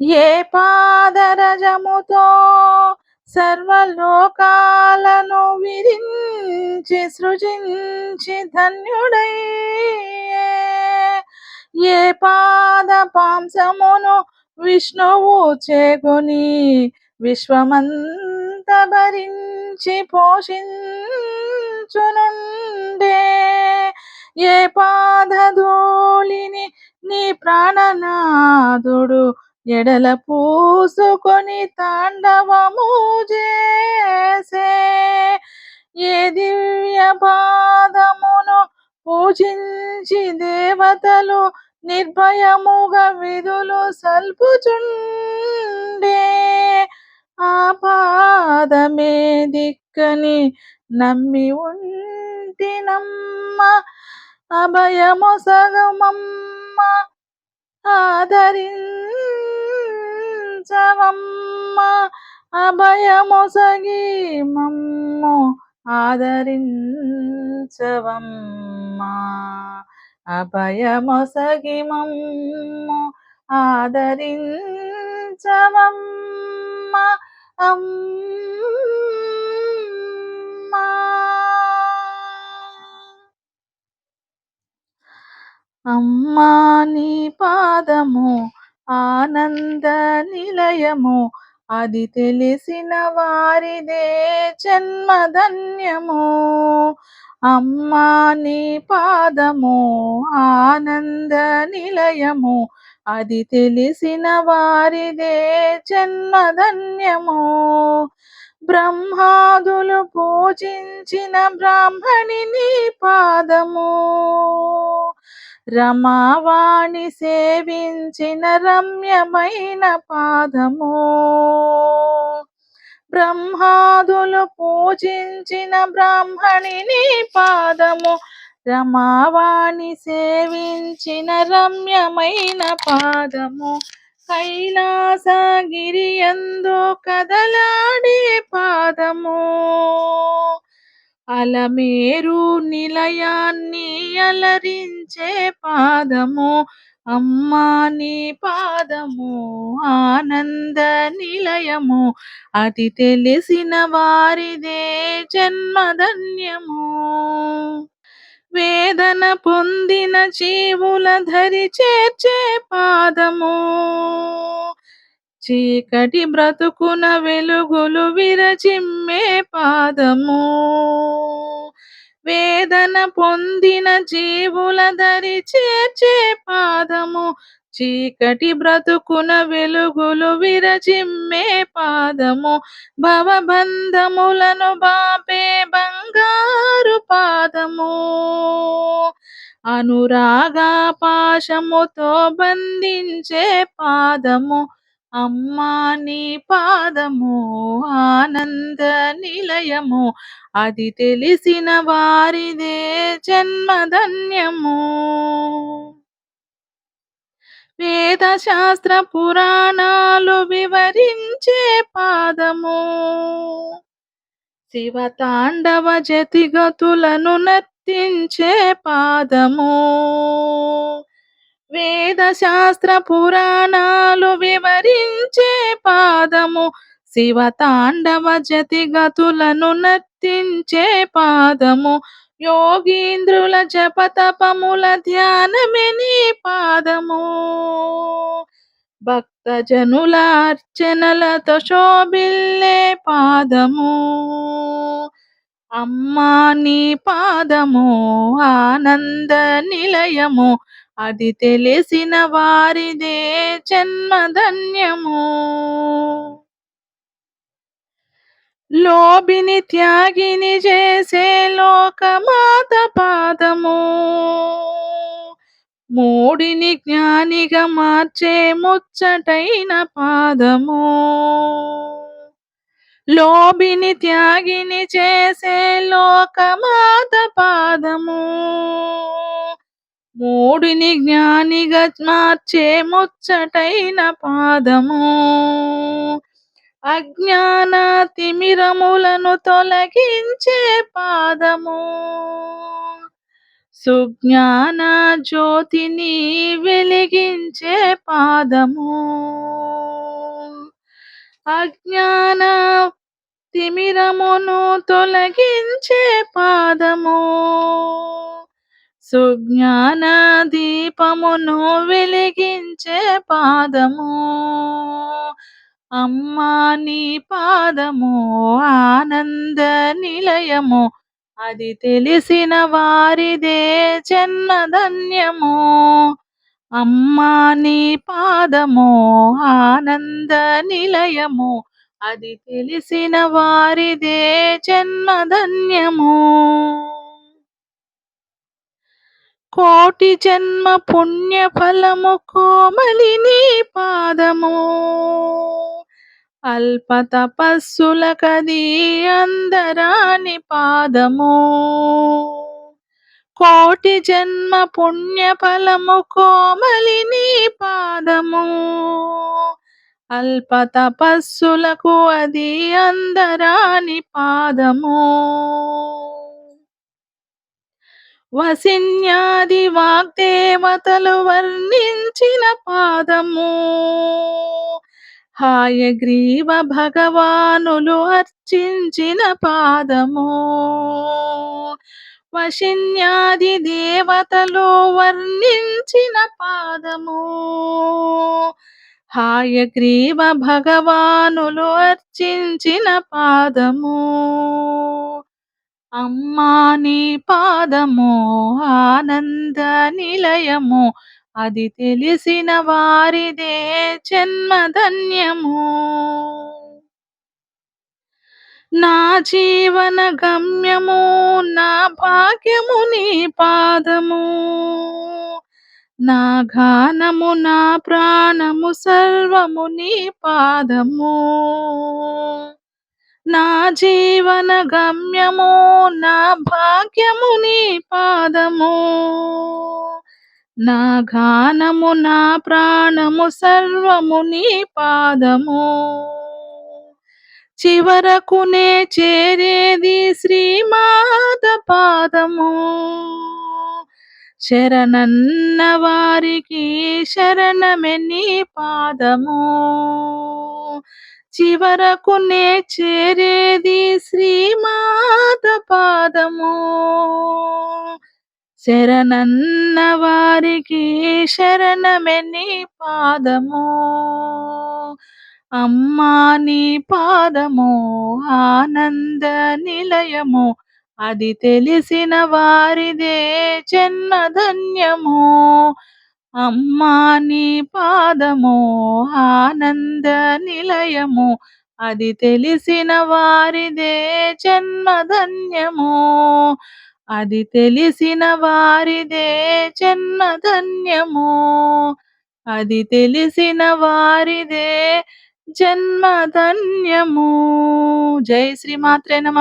ఏ పాదరజముతో సర్వలోకాలను విరించి సృజించి ధన్యుడై ఏ పాద పాంసమును విష్ణువు చేకొని విశ్వమంత భరించి పోషించునుండే. ఏ పాదధూళిని నీ ప్రాణనాథుడు ఎడల పూసుకొని తాండవము చేసే ఏ దివ్య పాదమును పూజించి దేవతలు నిర్భయముగా విధులు సల్పుచుండే. ఆ పాదమే దిక్కని నమ్మి ఉంటినమ్మ అభయమొసగమమ్మ ఆదరించవమ్మ అభయమొసగి మమ్ము ఆదరించవమ్మ. అభయమొసగి మమ్ము ఆదరించవమ్మ అమ్మ. అమ్మా నీ పాదము ఆనంద నిలయము అది తెలిసిన వారిదే జన్మధన్యము. అమ్మా నీ పాదము ఆనంద నిలయము అది తెలిసిన వారిదే జన్మధన్యము. బ్రహ్మాదులు పూజించిన బ్రాహ్మణి నీ పాదము. రమావాణి సేవించిన రమ్యమైన పాదము. బ్రహ్మాదులు పూజించిన బ్రాహ్మణిని పాదము. రమావాణి సేవించిన రమ్యమైన పాదము. కైలాసగిరియందు కదలాడే పాదము. అలమేరు నిలయాన్ని అలరించే పాదము అమ్మా నీ పాదము ఆనంద నిలయము. అది తెలిసిన వారిదే జన్మధన్యము. వేదన పొందిన జీవుల ధరి చేర్చే పాదము. చీకటి బ్రతుకున వెలుగులు విరచిమ్మే పాదము. వేదన పొందిన జీవుల దరి చేర్చే పాదము. చీకటి బ్రతుకున వెలుగులు విరచిమ్మే పాదము. భవబంధములను బాపే బంగారు పాదము. అనురాగా పాశముతో బంధించే పాదము. అమ్మా నీ పాదము ఆనంద నిలయము. అది తెలిసిన వారిదే జన్మధన్యము. వేద శాస్త్ర పురాణాలు వివరించే పాదము. శివ తాండవ జతిగతులను నర్తించే పాదము. వేద శాస్త్ర పురాణాలు వివరించే పాదము. శివ తాండవ జతిగతులను నర్తించే పాదము. యోగీంద్రుల జపతపముల ధ్యానమే నీ పాదము. భక్త జనుల అర్చనలతో శోభిల్లే పాదము. అమ్మా నీ పాదము ఆనంద నిలయము. అది తెలిసిన వారిదే జన్మధన్యము. లోబిని త్యాగిని చేసే లోకమాత పాదము. మూడిని జ్ఞానిగా మార్చే ముచ్చటైన పాదము. లోబిని త్యాగిని చేసే లోకమాత పాదము. మూడిని జ్ఞానిగా మార్చే ముచ్చటైన పాదము. అజ్ఞాన తిమిరములను తొలగించే పాదము. సుజ్ఞాన జ్యోతిని వెలిగించే పాదము. అజ్ఞాన తిమిరమును తొలగించే పాదము. సుజ్ఞాన దీపమును వెలిగించే పాదము. అమ్మా నీ పాదము ఆనంద నిలయము. అది తెలిసిన వారిదే జన్మధన్యము. అమ్మా నీ పాదము ఆనంద నిలయము. అది తెలిసిన వారిదే జన్మధన్యము. కోటి జన్మ పుణ్య ఫలము కోమలి నీ పాదము. అల్ప తపస్సుల తపస్సులకది అందరాని పాదము. కోటి జన్మ పుణ్య ఫలము కోమలి నీ పాదము. అల్ప తపస్సులకు అది అందరాని పాదము. వసిన్యాది వాగ్దేవతలు వర్ణించిన పాదము. హాయగ్రీవ భగవానులు అర్చించిన పాదము. వశిన్యాది దేవతలు వర్ణించిన పాదము. హాయగ్రీవ భగవానులు అర్చించిన పాదము. అమ్మా నీ పాదము ఆనంద నిలయము అది తెలిసిన వారిదే జన్మధన్యము. నా జీవన గమ్యము నా భాగ్యము నీ పాదము. నా గానము నా ప్రాణము సర్వము నీ పాదము. నా జీవన గమ్యము నా భాగ్యము నీ పాదము. నా గానము నా ప్రాణము సర్వము నీ పాదము. చివరకునే చేరేది శ్రీమాత పాదము. శరణన్న వారికి శరణమెని పాదము. చివరకునే చేరేది శ్రీమాత పాదము. శరణన్న వారికి శరణమెని పాదము. అమ్మా నీ పాదము ఆనంద నిలయము. అది తెలిసిన వారిదే జన్మధన్యము అమ్మా నీ పాదము ఆనంద నిలయము అది తెలిసిన వారిదే జన్మధన్యము అది తెలిసిన వారిదే జన్మధన్యము అది తెలిసిన వారిదే జన్మధన్యము జై శ్రీమాత్రే నమ.